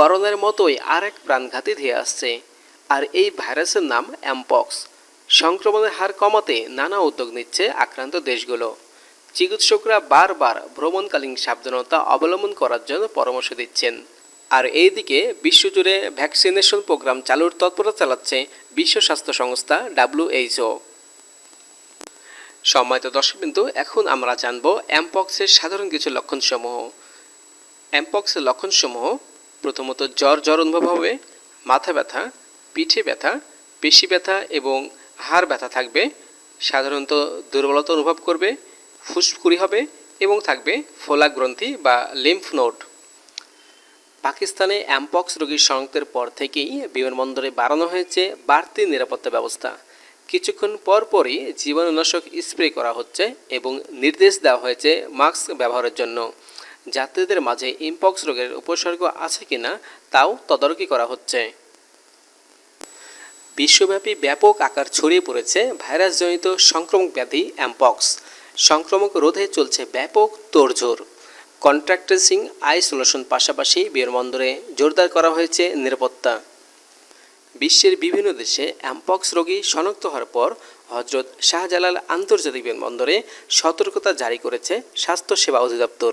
করোনার মতোই আরেক প্রাণঘাতী ধেয়ে আসছে, আর এই ভাইরাসের নাম অ্যাম্পক্স সংক্রমণের হার কমাতে নানা উদ্যোগ নিচ্ছে আক্রান্ত দেশগুলো। চিকিৎসকরা বারবার ভ্রমণকালীন সাবধানতা অবলম্বন করার জন্য পরামর্শ দিচ্ছেন। আর এইদিকে বিশ্বজুড়ে ভ্যাকসিনেশন প্রোগ্রাম চালুর তৎপরতা চালাচ্ছে বিশ্ব স্বাস্থ্য সংস্থা ডাব্লিউএইচও সম্মানিত দর্শকবিন্দু, এখন আমরা জানব অ্যামপক্সের সাধারণ কিছু লক্ষণসমূহ। অ্যাম্পক্সের লক্ষণসমূহ প্রথমত জ্বর জ্বর অনুভব হবে, মাথা ব্যথা, পিঠে ব্যথা, পেশি ব্যথা এবং হাড় ব্যথা থাকবে। সাধারণত দুর্বলতা অনুভব করবে, ফুসকুড়ি হবে এবং থাকবে ফোলা গ্রন্থি বা লিম্ফ নোড পাকিস্তানে অ্যামপক্স রোগীর শনাক্তের পর থেকেই বিমানবন্দরে বাড়ানো হয়েছে বাড়তি নিরাপত্তা ব্যবস্থা। কিছুক্ষণ পর পরই জীবাণুনাশক স্প্রে করা হচ্ছে এবং নির্দেশ দেওয়া হয়েছে মাস্ক ব্যবহারের জন্য। যাত্রীদের মাঝে ইমপক্স রোগের উপসর্গ আছে কিনা তাও তদারকি করা হচ্ছে। বিশ্বব্যাপী ব্যাপক আকার ছড়িয়ে পড়েছে ভাইরাসজনিত সংক্রমক ব্যাধি অ্যামপক্স সংক্রমক রোধে চলছে ব্যাপক তোড়জোড়। কন্ট্রাক্ট ট্রেসিং আইসোলেশন পাশাপাশি বিমানবন্দরে জোরদার করা হয়েছে নিরাপত্তা। বিশ্বের বিভিন্ন দেশে অ্যাম্পক্স রোগী শনাক্ত হওয়ার পর হজরত শাহজালাল আন্তর্জাতিক বিমানবন্দরে সতর্কতা জারি করেছে স্বাস্থ্য সেবা অধিদপ্তর।